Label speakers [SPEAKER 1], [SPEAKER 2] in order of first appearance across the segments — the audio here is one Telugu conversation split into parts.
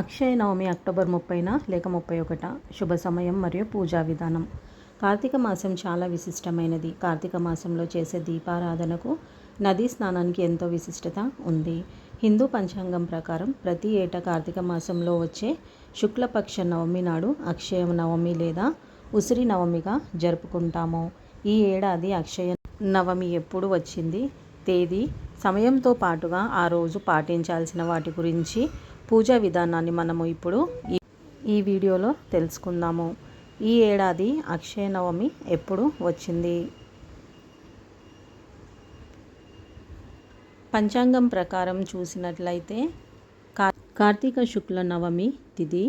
[SPEAKER 1] అక్షయ నవమి అక్టోబర్ ముప్పైన లేక ముప్పై ఒకట శుభ సమయం మరియు పూజా విధానం. కార్తీక మాసం చాలా విశిష్టమైనది. కార్తీక మాసంలో చేసే దీపారాధనకు నదీ స్నానానికి ఎంతో విశిష్టత ఉంది. హిందూ పంచాంగం ప్రకారం ప్రతి ఏటా కార్తీక మాసంలో వచ్చే శుక్లపక్ష నవమి నాడు అక్షయ నవమి లేదా ఉసిరి నవమిగా జరుపుకుంటాము. ఈ ఏడాది అక్షయ నవమి ఎప్పుడు వచ్చింది? తేదీ సమయంతో పాటుగా ఆ రోజు పాటించాల్సిన వాటి గురించి పూజా విధానాన్ని మనము ఇప్పుడు ఈ వీడియోలో తెలుసుకుందాము. ఈ ఏడాది అక్షయ నవమి ఎప్పుడు వచ్చింది? పంచాంగం ప్రకారం చూసినట్లయితే కార్తీక శుక్ల నవమి తిథి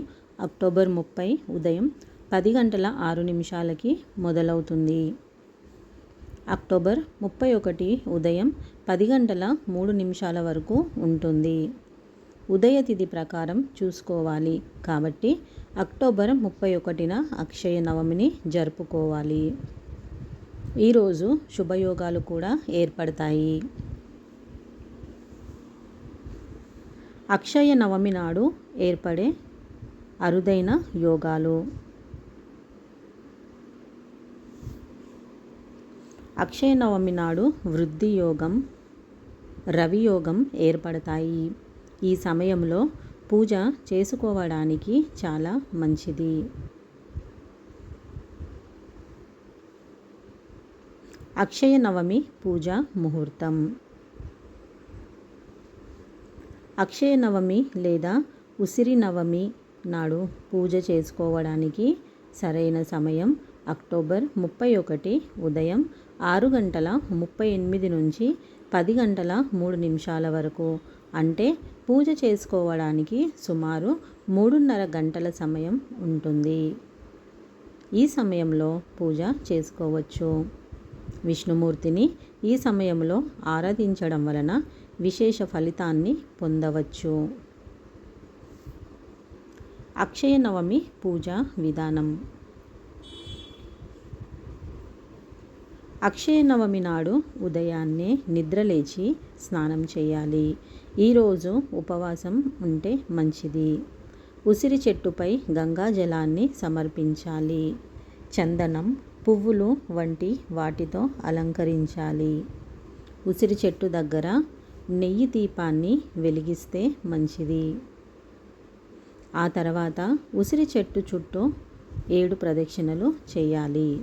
[SPEAKER 1] అక్టోబర్ ముప్పై ఉదయం పది గంటల ఆరు నిమిషాలకి మొదలవుతుంది. అక్టోబర్ ముప్పై ఒకటి ఉదయం పది గంటల మూడు నిమిషాల వరకు ఉంటుంది. ఉదయ తిథి ప్రకారం చూసుకోవాలి. కాబట్టి అక్టోబర్ ముప్పై ఒకటిన అక్షయ నవమిని జరుపుకోవాలి. ఈరోజు శుభయోగాలు కూడా ఏర్పడతాయి. అక్షయ నవమి నాడు ఏర్పడే అరుదైన యోగాలు. అక్షయ నవమి నాడు వృద్ధి యోగం రవి యోగం ఏర్పడతాయి. ఈ సమయంలో పూజ చేసుకోవడానికి చాలా మంచిది. అక్షయ నవమి పూజ ముహూర్తం. అక్షయ నవమి లేదా ఉసిరి నవమి నాడు పూజ చేసుకోవడానికి సరైన సమయం అక్టోబర్ ముప్పై ఒకటి ఉదయం ఆరు గంటల ముప్పై ఎనిమిది నుంచి పది గంటల మూడు నిమిషాల వరకు. అంటే పూజ చేసుకోవడానికి సుమారు మూడున్నర గంటల సమయం ఉంటుంది. ఈ సమయంలో పూజ చేసుకోవచ్చు. విష్ణుమూర్తిని ఈ సమయంలో ఆరాధించడం వలన విశేష ఫలితాన్ని పొందవచ్చు. అక్షయ నవమి పూజ విధానం. అక్షయ నవమి నాడు ఉదయాన్నే నిద్రలేచి స్నానం చేయాలి. ఈరోజు ఉపవాసం ఉంటే మంచిది. ఉసిరి చెట్టుపై గంగా జలాన్ని సమర్పించాలి. చందనం పువ్వులు వంటి వాటితో అలంకరించాలి. ఉసిరి చెట్టు దగ్గర నెయ్యి దీపాన్ని వెలిగిస్తే మంచిది. ఆ తర్వాత ఉసిరి చెట్టు చుట్టూ ఏడు ప్రదక్షిణలు చేయాలి.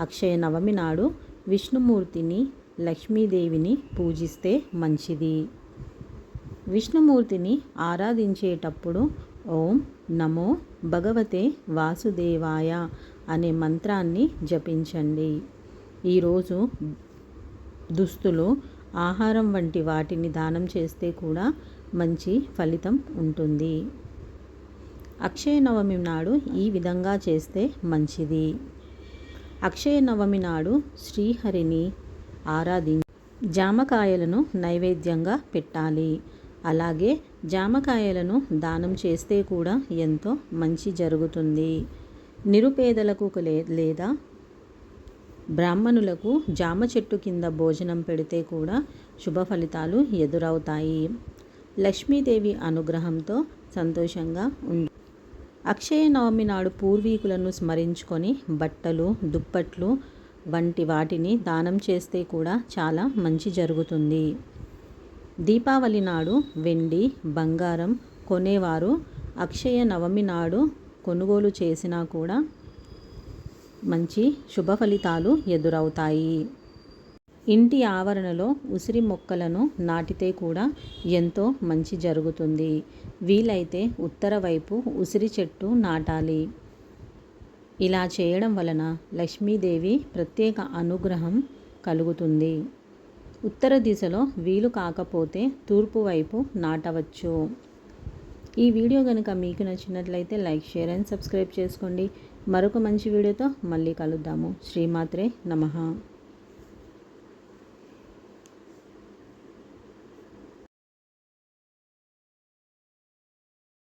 [SPEAKER 1] అక్షయ నవమి నాడు విష్ణుమూర్తిని లక్ష్మీదేవిని పూజిస్తే మంచిది. విష్ణుమూర్తిని ఆరాధించేటప్పుడు ఓం నమో భగవతే వాసుదేవాయ అనే మంత్రాన్ని జపించండి. ఈరోజు దుస్తులు ఆహారం వంటి వాటిని దానం చేస్తే కూడా మంచి ఫలితం ఉంటుంది. అక్షయ నవమి నాడు ఈ విధంగా చేస్తే మంచిది. అక్షయ నవమి నాడు శ్రీహరిని ఆరాధి జామకాయలను నైవేద్యంగా పెట్టాలి. అలాగే జామకాయలను దానం చేస్తే కూడా ఎంతో మంచి జరుగుతుంది. నిరుపేదలకు లేదా బ్రాహ్మణులకు జామ చెట్టు కింద భోజనం పెడితే కూడా శుభ ఫలితాలు ఎదురవుతాయి. లక్ష్మీదేవి అనుగ్రహంతో సంతోషంగా ఉండు అక్షయనవమి నాడు పూర్వీకులను స్మరించుకొని బట్టలు దుప్పట్లు వంటి వాటిని దానం చేస్తే కూడా చాలా మంచి జరుగుతుంది. దీపావళి నాడు వెండి బంగారం కొనేవారు. అక్షయ నవమి నాడు కొనుగోలు చేసినా కూడా మంచి శుభ ఫలితాలు ఎదురవుతాయి. ఇంటి ఆవరణలో ఉసిరి మొక్కలను నాటితే కూడా ఎంతో మంచి జరుగుతుంది. వీలైతే ఉత్తర వైపు ఉసిరి చెట్టు నాటాలి. ఇలా చేయడం వలన లక్ష్మీదేవి ప్రత్యేక అనుగ్రహం కలుగుతుంది. ఉత్తర దిశలో వీలు కాకపోతే తూర్పు వైపు నాటవచ్చు. ఈ వీడియో కనుక మీకు నచ్చినట్లయితే లైక్ షేర్ అండ్ సబ్స్క్రైబ్ చేసుకోండి. మరొక మంచి వీడియోతో మళ్ళీ కలుద్దాము. శ్రీమాత్రే నమః.